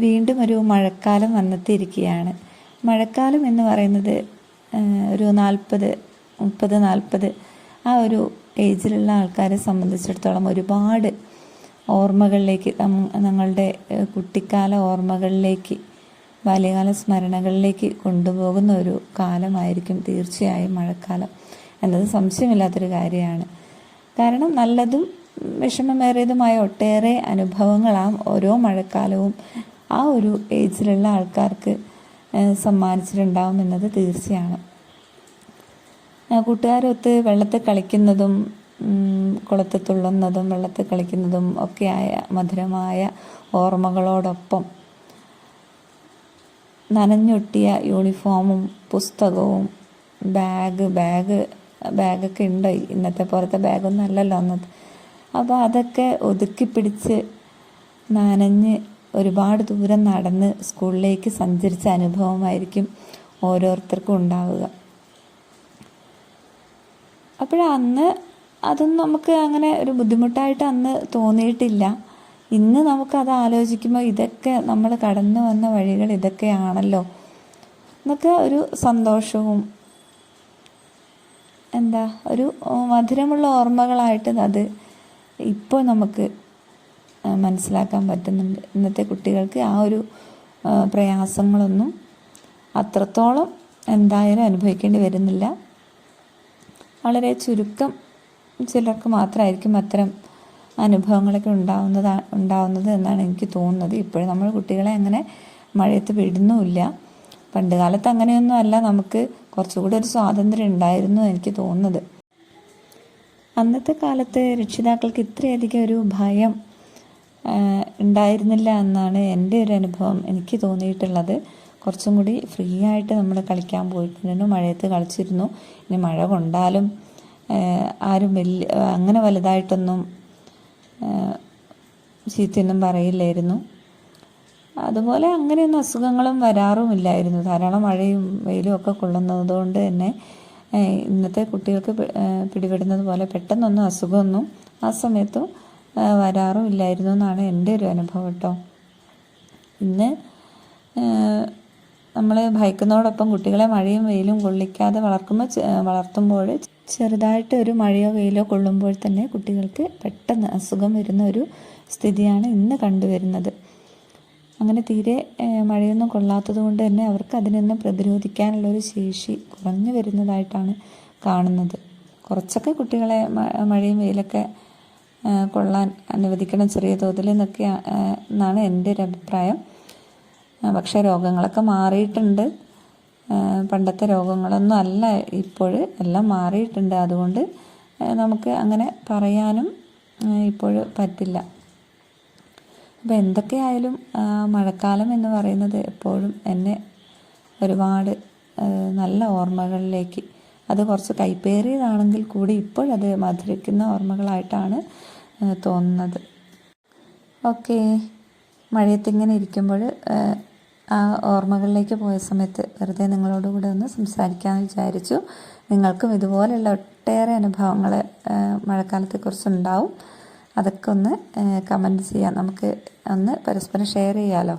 വീണ്ടും ഒരു മഴക്കാലം വന്നെത്തിയിരിക്കുകയാണ്. മഴക്കാലം എന്ന് പറയുന്നത് ഒരു നാൽപ്പത് മുപ്പത് നാൽപ്പത് ആ ഒരു ഏജിലുള്ള ആൾക്കാരെ സംബന്ധിച്ചിടത്തോളം ഒരുപാട് ഓർമ്മകളിലേക്ക് ഞങ്ങളുടെ കുട്ടിക്കാല ഓർമ്മകളിലേക്ക് ബാല്യകാല സ്മരണകളിലേക്ക് കൊണ്ടുപോകുന്ന ഒരു കാലമായിരിക്കും തീർച്ചയായും മഴക്കാലം എന്നത് സംശയമില്ലാത്തൊരു കാര്യമാണ്. കാരണം നല്ലതും വിഷമമേറിയതുമായ ഒട്ടേറെ അനുഭവങ്ങളാം ഓരോ മഴക്കാലവും ആ ഒരു ഏജിലുള്ള ആൾക്കാർക്ക് സമ്മാനിച്ചിട്ടുണ്ടാവും എന്നത് തീർച്ചയാണ്. കൂട്ടുകാരൊത്ത് വെള്ളത്തിൽ കളിക്കുന്നതും കുളത്ത് തുള്ളുന്നതും വെള്ളത്തിൽ കളിക്കുന്നതും ഒക്കെയായ മധുരമായ ഓർമ്മകളോടൊപ്പം നനഞ്ഞൊട്ടിയ യൂണിഫോമും പുസ്തകവും ബാഗ് ബാഗ് ബാഗൊക്കെ ഉണ്ട്. ഇന്നത്തെ പോലത്തെ ബാഗൊന്നും അല്ലല്ലോ അന്നത് അപ്പോൾ അതൊക്കെ ഒതുക്കി പിടിച്ച് നനഞ്ഞ് ഒരുപാട് ദൂരം നടന്ന് സ്കൂളിലേക്ക് സഞ്ചരിച്ച അനുഭവമായിരിക്കും ഓരോരുത്തർക്കും ഉണ്ടാവുക. അപ്പോഴന്ന് അതൊന്നും നമുക്ക് അങ്ങനെ ഒരു ബുദ്ധിമുട്ടായിട്ട് അന്ന് തോന്നിയിട്ടില്ല. ഇന്ന് നമുക്കത് ആലോചിക്കുമ്പോൾ ഇതൊക്കെ നമ്മൾ കടന്നു വന്ന വഴികൾ ഇതൊക്കെയാണല്ലോ. എന്നൊക്കെ ഒരു സന്തോഷവും എന്താ ഒരു മധുരമുള്ള ഓർമ്മകളായിട്ട് അത് ഇപ്പോൾ നമുക്ക് മനസ്സിലാക്കാൻ പറ്റുന്നുണ്ട്. ഇന്നത്തെ കുട്ടികൾക്ക് ആ ഒരു പ്രയാസങ്ങളൊന്നും അത്രത്തോളം എന്തായാലും അനുഭവിക്കേണ്ടി വരുന്നില്ല. വളരെ ചുരുക്കം ചിലർക്ക് മാത്രമായിരിക്കും അത്തരം അനുഭവങ്ങളൊക്കെ ഉണ്ടാവുന്നതാ ഉണ്ടാവുന്നത് എന്നാണ് എനിക്ക് തോന്നുന്നത്. ഇപ്പോഴും നമ്മൾ കുട്ടികളെ അങ്ങനെ മഴയത്ത് വിടുന്നുമില്ല. പണ്ട് കാലത്ത് അങ്ങനെയൊന്നും അല്ല. നമുക്ക് കുറച്ചുകൂടി ഒരു സ്വാതന്ത്ര്യം ഉണ്ടായിരുന്നു എനിക്ക് തോന്നുന്നത്. അന്നത്തെ കാലത്ത് രക്ഷിതാക്കൾക്ക് ഇത്രയധികം ഒരു ഭയം ഉണ്ടായിരുന്നില്ല എന്നാണ് എന്റെ ഒരു അനുഭവം. എനിക്ക് തോന്നിയിട്ടുള്ളത് കുറച്ചും കൂടി ഫ്രീ ആയിട്ട് നമ്മൾ കളിക്കാൻ പോയിട്ടുണ്ടായിരുന്നു മഴയത്ത് കളിച്ചിരുന്നു. ഇനി മഴ കൊണ്ടാലും ആരും വലിയ അങ്ങനെ വലുതായിട്ടൊന്നും ചീത്തയൊന്നും പറയില്ലായിരുന്നു. അതുപോലെ അങ്ങനെയൊന്നും അസുഖങ്ങളും വരാറുമില്ലായിരുന്നു. ധാരാളം മഴയും വെയിലും ഒക്കെ കൊള്ളുന്നത് കൊണ്ട് തന്നെ ഇന്നത്തെ കുട്ടികൾക്ക് പിടിപെടുന്നത് പോലെ പെട്ടെന്നൊന്നും അസുഖമൊന്നും ആ സമയത്തും വരാറും ഇല്ലായിരുന്നു എന്നാണ് എന്റെ ഒരു അനുഭവം കേട്ടോ. ഇന്ന് നമ്മൾ ഭയക്കുന്നതോടൊപ്പം കുട്ടികളെ മഴയും വെയിലും കൊള്ളിക്കാതെ വളർക്കുമ്പോൾ വളർത്തുമ്പോൾ ചെറുതായിട്ട് ഒരു മഴയോ വെയിലോ കൊള്ളുമ്പോൾ തന്നെ കുട്ടികൾക്ക് പെട്ടെന്ന് അസുഖം വരുന്ന ഒരു സ്ഥിതിയാണ് ഇന്ന് കണ്ടുവരുന്നത്. അങ്ങനെ തീരെ മഴയൊന്നും കൊള്ളാത്തത് കൊണ്ട് തന്നെ അവർക്ക് അതിനൊന്നും നിന്ന് പ്രതിരോധിക്കാനുള്ള ഒരു ശേഷി കുറഞ്ഞു വരുന്നതായിട്ടാണ് കാണുന്നത്. കുറച്ചൊക്കെ കുട്ടികളെ മഴയും വെയിലൊക്കെ കൊള്ളാൻ അനുവദിക്കണം ചെറിയ തോതിൽ എന്നൊക്കെ എന്നാണ് എന്റെ ഒരു അഭിപ്രായം. പക്ഷേ രോഗങ്ങളൊക്കെ മാറിയിട്ടുണ്ട്. പണ്ടത്തെ രോഗങ്ങളൊന്നും അല്ല ഇപ്പോൾ എല്ലാം മാറിയിട്ടുണ്ട്. അതുകൊണ്ട് നമുക്ക് അങ്ങനെ പറയാനും ഇപ്പോൾ പറ്റില്ല. അപ്പോൾ എന്തൊക്കെയായാലും മഴക്കാലം എന്ന് പറയുന്നത് എപ്പോഴും എന്നെ ഒരുപാട് നല്ല ഓർമ്മകളിലേക്ക് അത് കുറച്ച് കൈപ്പേറിയതാണെങ്കിൽ കൂടി ഇപ്പോഴത് മധുരിക്കുന്ന ഓർമ്മകളായിട്ടാണ് തോന്നുന്നത്. ഓക്കെ. മഴയത്ത് ഇങ്ങനെ ഇരിക്കുമ്പോൾ ആ ഓർമ്മകളിലേക്ക് പോയ സമയത്ത് വെറുതെ നിങ്ങളോടുകൂടെ ഒന്ന് സംസാരിക്കാമെന്ന് വിചാരിച്ചു. നിങ്ങൾക്കും ഇതുപോലെയുള്ള ഒട്ടേറെ അനുഭവങ്ങൾ മഴക്കാലത്തെക്കുറിച്ചുണ്ടാവും. അതൊക്കെ ഒന്ന് കമന്റ് ചെയ്യാം. നമുക്ക് ഒന്ന് പരസ്പരം ഷെയർ ചെയ്യാമല്ലോ